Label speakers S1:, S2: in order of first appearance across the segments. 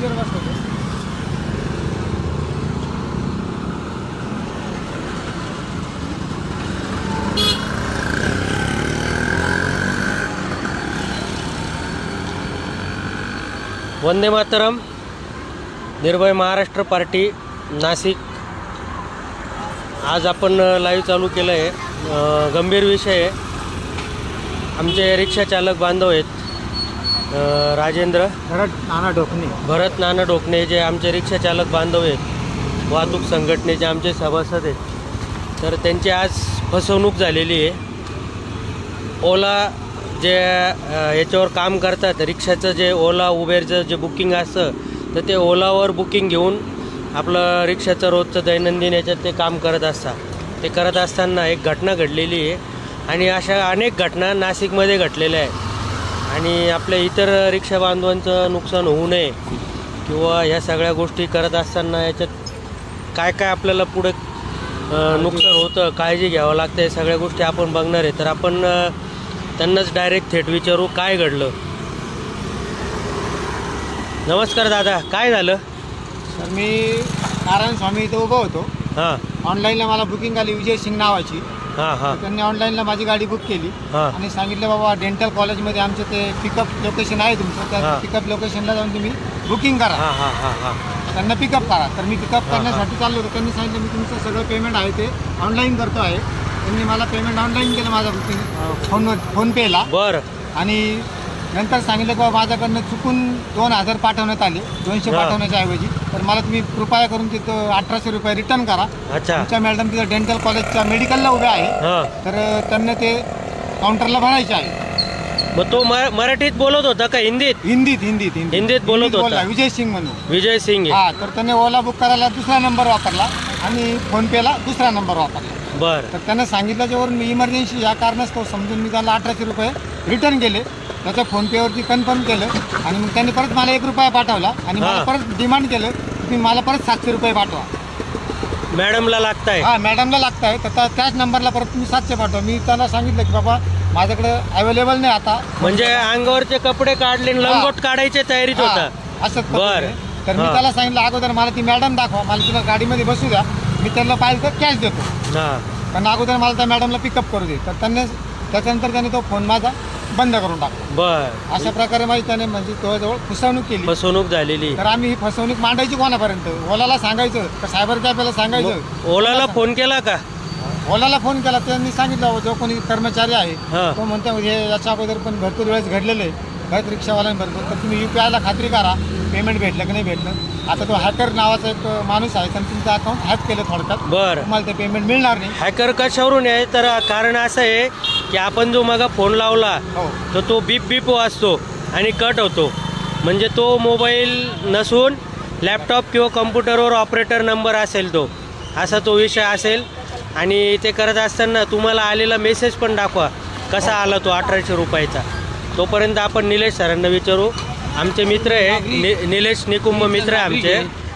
S1: Passenger बस होते
S2: वंदे मातरम. निर्भय Maharashtra party Nashik. आज आपण लाईव्ह चालू केलं आहे गंभीर विषय आहे. आमचे रिक्षा चालक बांधव आहेत. अ, राजेंद्र.
S1: घरात नाना डोकणे.
S2: भरत नाना डोकणे जे आमचे रिक्षा चालक बांधव आहेत. वाहतूक संघटनेचे आमचे सभासद आहेत. तर त्यांची आज फसवणूक झालेली आहे. ओला जे अ, याच्यावर काम करतात रिक्षाचं जे ओला उबेरचं जे बुकिंग असतं तर ते ओलावर बुकिंग घेऊन आपलं रिक्षाचं रोजचं दैनंदिन याच्यात ते काम करत असतात. ते करत असताना एक घटना घडलेली आहे. आणि अशा अनेक घटना नाशिकमध्ये घडलेल्या आहेत. आणि आपल्या इतर रिक्षा बांधवांचं नुकसान होऊ नये किंवा ह्या सगळ्या गोष्टी करत असताना याच्यात काय काय आपल्याला पुढे नुकसान होतं काळजी घ्यावं लागतं हे सगळ्या गोष्टी आपण बघणार आहे. तर आपण त्यांनाच डायरेक्ट थेट विचारू काय घडलं? नमस्कार दादा काय झालं?
S1: तर मी नारायण स्वामी इथं उभं होतो.
S2: हां.
S1: ऑनलाईनला मला बुकिंग आली विजय सिंग नावाची.
S2: हां हां.
S1: तर त्यांनी ऑनलाईनला माझी गाडी बुक केली.
S2: हां.
S1: आणि सांगितलं बाबा डेंटल कॉलेजमध्ये आमचं ते पिकअप लोकेशन आहे तुमचं.
S2: हा.
S1: त्या पिकअप लोकेशनला जाऊन तुम्ही बुकिंग करा.
S2: हां हां हां हां.
S1: त्यांना पिकअप करा. तर मी पिकअप करण्यासाठी चाललो होतो. त्यांनी सांगितलं मी तुमचं सगळं पेमेंट आहे ते ऑनलाईन करतो आहे. त्यांनी मला पेमेंट ऑनलाईन केलं माझं बुकिंग फोनवर फोनपेला
S2: बरं.
S1: आणि नंतर सांगितलं की बाबा माझ्याकडनं चुकून दोन हजार पाठवण्यात आले. दोनशे
S2: हा.
S1: पाठवण्याच्या ऐवजी. तर मला तुम्ही कृपया करून तिथं अठराशे रुपये रिटर्न करा.
S2: अच्छा.
S1: तुमच्या मॅडम तिथं डेंटल कॉलेजच्या मेडिकलला उभ्या आहे.
S2: हां.
S1: तर त्यांना ते काउंटरला भरायचे आहे.
S2: मग तो मराठीत बोलत होता का हिंदीत?
S1: हिंदीत हिंदीत
S2: हिंदीत. बोलत होता.
S1: बोलला विजय सिंग म्हणून.
S2: विजय सिंग आहे.
S1: हा तर त्याने ओला बुक करायला दुसरा नंबर वापरला आणि फोनपेला दुसरा नंबर वापरला.
S2: बरं.
S1: तर त्यानं सांगितल्याच्यावरून मी इमर्जन्सी या कारणास्तव समजून मी त्याला अठराशे रुपये रिटर्न केले. त्याच्या फोनपेवरती कन्फर्म केलं. आणि मग त्यांनी परत मला एक रुपया पाठवला. आणि मला
S2: हा.
S1: परत डिमांड केलं की मला परत सातशे रुपये पाठवा.
S2: मॅडमला लागताय.
S1: हा मॅडमला लागत आहे तर त्या- त्याच नंबरला परत तुम्ही सातशे पाठवा मी त्याला सांगितलं की बाबा माझ्याकडे अवेलेबल नाही आता.
S2: म्हणजे अंगावरचे कपडे काढले आणि लंगोट काढायच्या तयारीत होता.
S1: हा, असंच
S2: बर.
S1: तर मी
S2: हा.
S1: त्याला सांगितलं अगोदर मला ती मॅडम दाखवा. मला तुला गाडीमध्ये बसू द्या. मी त्याला पाहिजे तर कॅश देतो.
S2: हां.
S1: पण अगोदर मला त्या मॅडमला पिकअप करू दे. तर त्यांनी त्याच्यानंतर त्याने तो फोन माझा बंद करून टाकला.
S2: बर.
S1: अशा प्रकारे माझी त्याने म्हणजे जवळजवळ फसवणूक केली.
S2: फसवणूक झालेली.
S1: तर आम्ही ही फसवणूक मांडायची कोणापर्यंत? ओलाला सांगायचं का? सायबर कॅफेला सांगायचं?
S2: ओलाला फोन केला का?
S1: ओलाला फोन केला. त्यांनी सांगितलं जो कोणी कर्मचारी आहे. तो म्हणतो हे याच्या अगोदर पण भरपूर वेळेस घडलेलं आहे. बऱ्याच रिक्षावाल्यांबरोबर तर तुम्ही यू पी आयला खात्री करा. पेमेंट भेटलं की नाही भेटलं? आता तो हॅकर नावाचा एक माणूस आहे त्यांनी तुमचं अकाउंट हॅक केलं थोडक्यात.
S2: बर.
S1: तुम्हाला ते पेमेंट मिळणार नाही.
S2: हॅकर कशावरून आहे? तर कारण असं आहे की आपण जो मगा फोन लावला
S1: हो.
S2: तर तो बीप बीप वाजतो आणि कट होतो. म्हणजे तो मोबाईल नसून लॅपटॉप किंवा कम्प्युटरवर ऑपरेटर नंबर असेल तो. असा तो विषय असेल. आणि ते करत असताना तुम्हाला आलेला मेसेज पण दाखवा. कसा आला तो अठराशे रुपयाचा? तोपर्यंत आपण निलेश सरांना विचारू. आमचे मित्र आहे. नि- निलेश निकुंभ मित्र आहे आमचे.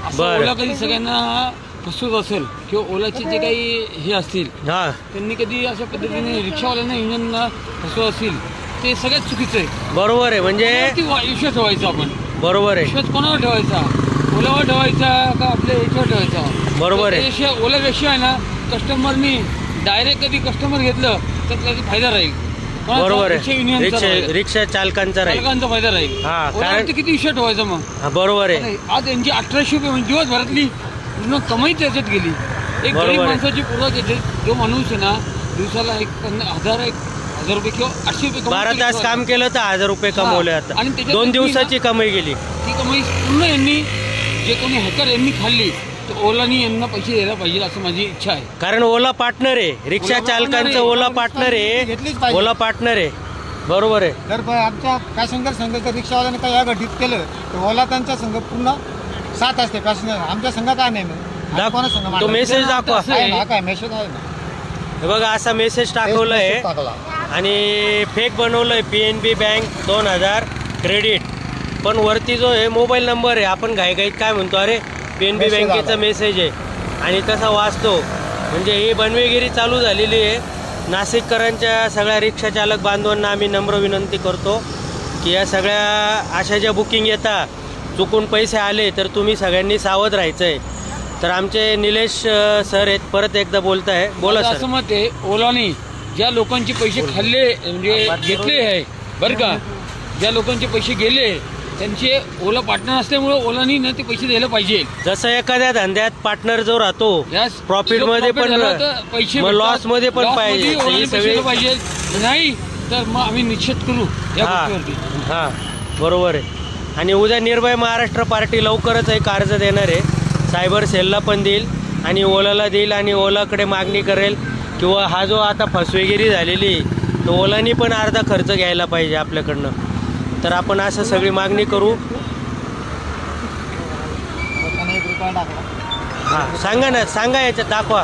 S3: असं ओला
S2: बरं.
S3: कधी सगळ्यांना फसवत असेल किंवा ओलाचे जे काही हे असतील
S2: हां.
S3: त्यांनी कधी अशा पद्धतीने रिक्षावाल्यांना इंजनना फसवत असतील ते सगळ्यात चुकीचं आहे.
S2: बरोबर आहे. म्हणजे
S3: कोणावरती वा- विश्वास ठेवायचा आपण.
S2: बरोबर आहे.
S3: विश्वास कोणावर ठेवायचा? ओलावर ठेवायचा का आपल्या याच्यावर ठेवायचा?
S2: बरोबर आहे.
S3: त्याशिवाय ओलापेक्षा आहे ना कस्टमरनी डायरेक्ट कधी कस्टमर घेतलं तर त्याचा फायदा राहील?
S2: बरोबर आहे. रिक्षा चालकांचा राहील.
S3: चालकांचा फायदा राहील.
S2: हा, कारण-
S3: किती विश्वास ठेवायचा मग?
S2: हा, बरोबर आहे.
S3: नाही, आज यांची अठराशे रुपये म्हणजे दिवसभरातली पूर्ण कमाई त्याच्यात गेली. एक
S2: बरोबर
S3: गरीब
S2: आहे.
S3: माणसाची पूर्ण त्याच्यात जो माणूस आहे ना दिवसाला एक पन्ना- हजार एक हजार रुपये किंवा आठशे रुपये
S2: बारा तास. काम केलं तर हजार रुपये कमवले
S3: हा.
S2: आता.
S3: आणि त्याच्यात
S2: दोन दिवसाची कमाई गेली.
S3: ती कमाई पूर्ण यांनी जे कोणी हॅकर यांनी खाल्ली तर ओलानी यांना पैसे द्यायला पाहिजे असं माझी इच्छा आहे.
S2: कारण ओला पार्टनर आहे. रिक्षा
S3: ओला
S2: चालकांचं
S3: partner आहे.
S2: ओला पार्टनर
S1: घेतलीच
S2: आहे
S1: पाहिजे.
S2: ओला पार्टनर आहे. बरोबर आहे.
S1: जर ब- आमच्या पॅसेंजर संघाच्या रिक्षावाल्याने काही अघटित केलं तर ओला त्यांच्या संघ पूर्ण सात असते. पॅसेंजर आमच्या संघ काय नाही मग? आम्ही
S2: दाख-
S1: कोणा संघ
S2: तो
S1: मांडला?
S2: मेसेज दाखवा.
S3: असं
S1: आहे ना, हा काय मेसेज आहे ना?
S2: हे बघा असा मेसेज टाकवलं आहे
S1: मेसेज टाकला.
S2: आणि फेक बनवलं आहे पी एन बी बँक दोन हजार क्रेडिट पण वरती जो आहे मोबाईल नंबर आहे आपण घाईघाईत काय म्हणतो? अरे पी एन बी बँकेचा. मेसेज आहे. आणि तसा वाचतो म्हणजे ही बनवेगिरी चालू झालेली आहे. नाशिककरांच्या सगळ्या रिक्षा चालक बांधवांना आम्ही नम्र विनंती करतो की या सगळ्या अशा ज्या बुकिंग येतात चुकून पैसे आले तर तुम्ही सगळ्यांनी सावध राहायचं आहे तर आमचे निलेश अ, सर आहेत परत एकदा बोलत आहे बोला
S3: माझं
S2: सर.
S3: असं मत आहे ओलाने ज्या लोकांचे पैसे खाल्ले म्हणजे घेतले आहे बरं का? ज्या लोकांचे पैसे गेले त्यांचे ओला पार्टनर असल्यामुळे ओलानी ना ते पैसे द्यायला पाहिजे.
S2: जसं एखाद्या धंद्यात पार्टनर जो राहतो प्रॉफिट
S3: जो
S2: मध्ये
S3: profit
S2: पण
S3: झालं तर पैसे
S2: मग
S3: भेटतात.
S2: लॉसमध्ये पण
S3: Loss
S2: पाहिजे.
S3: मध्ये ओलाने
S2: ही
S3: पैसे
S2: सगळी
S3: दिले पाहिजे. नाही तर मग आम्ही निश्चित करू या
S2: हा.
S3: गोष्टीवरती.
S2: हा. बरोबर आहे. आणि उद्या निर्भय महाराष्ट्र पार्टी लवकरच एक अर्ज देणार आहे. सायबर सेलला पण देईल आणि ओलाला देईल आणि ओलाकडे मागणी करेल. किंवा हा जो आता फसवेगिरी झालेली आहे, तो ओलानी पण अर्धा खर्च घ्यायला पाहिजे आपल्याकडनं. तर आपण असं सगळी मागणी करू. हां सांगा ना सांगा याच्यात दाखवा.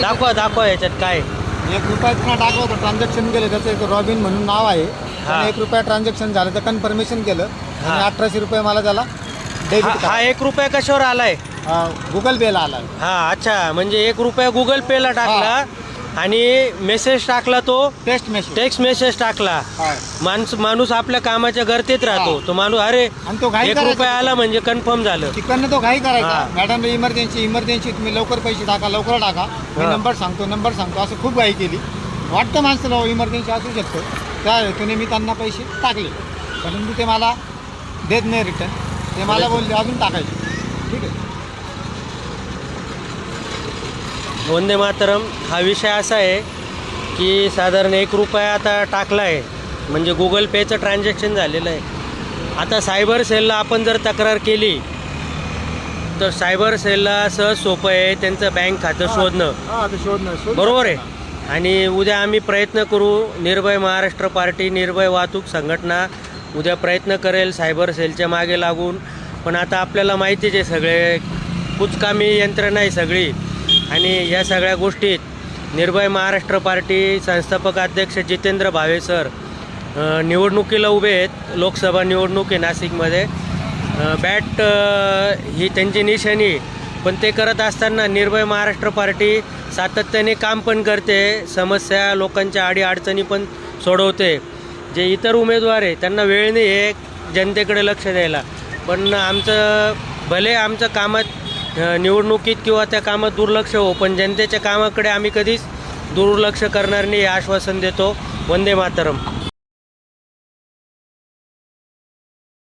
S2: दाखवा दाखवा याच्यात काय
S1: एक रुपया पुन्हा टाकलं होतं ट्रान्झॅक्शन केलं त्याचं एक रॉबिन म्हणून नाव आहे. एक रुपया ट्रान्झॅक्शन झालं तर कन्फर्मेशन केलं. आणि. अठराशे रुपये मला त्याला
S2: हा हा एक रुपया कशावर आलाय?
S1: गुगल पेला आला
S2: हा अच्छा म्हणजे एक रुपया गुगल पेला टाकला. आणि मेसेज टाकला तो
S1: टेस्ट मेसेज
S2: टेक्स्ट मेसेज टाकला. माणूस माणूस आपल्या कामाच्या गर्दीत राहतो.
S1: हा.
S2: तो माणूस अरे
S1: आणि तो घाई
S2: एक. रुपया आला म्हणजे कन्फर्म झालं.
S1: तिकडनं तो घाई करायचा.
S2: हा.
S1: मॅडम इमर्जन्सी इमर्जन्सी तुम्ही लवकर पैसे टाका लवकर टाका. मी
S2: हा.
S1: नंबर सांगतो नंबर सांगतो. असं खूप घाई केली. वाटतं माणसाला इमर्जन्सी असू शकतो. त्या हेतूने मी त्यांना पैसे टाकले. परंतु ते मला देत नाही रिटर्न ते मला बोलले अजून टाकायचे. ठीक आहे.
S2: वंदे मातरम हा विषय असा आहे की साधारण एक रुपया आता टाकला आहे. म्हणजे गुगल पेचं ट्रान्झॅक्शन झालेलं आहे. आता सायबर सेलला आपण जर तक्रार केली तर सायबर सेलला सहज सोपं आहे त्यांचं बँक खातं शोधणं.
S1: हा शोधणं. शोध
S2: बरोबर आहे? आणि उद्या आम्ही प्रयत्न करू निर्भय महाराष्ट्र पार्टी निर्भय वाहतूक संघटना उद्या प्रयत्न करेल सायबर सेलच्या मागे लागून. पण आता आपल्याला माहितीच आहे सगळे कुचकामी यंत्रणा आहे सगळी. आणि या सगळ्या गोष्टीत निर्भय महाराष्ट्र पार्टी संस्थापक अध्यक्ष जितेंद्र भावे सर निवडणुकीला उभे आहेत लोकसभा निवडणूक आहे नाशिकमध्ये. बॅट ही त्यांची निशाणी पण ते करत असताना निर्भय महाराष्ट्र पार्टी सातत्याने काम पण करते समस्या लोकांच्या अडीअडचणी पण सोडवते. जे इतर उमेदवार आहे त्यांना वेळ नाही आहे जनतेकडे लक्ष द्यायला. पण आमचं भले आमचं कामात निवडणुकीत किंवा त्या कामात दुर्लक्ष हो पण जनतेच्या कामाकडे आम्ही कधीच दुर्लक्ष करणार नाही आश्वासन देतो. वंदे मातरम.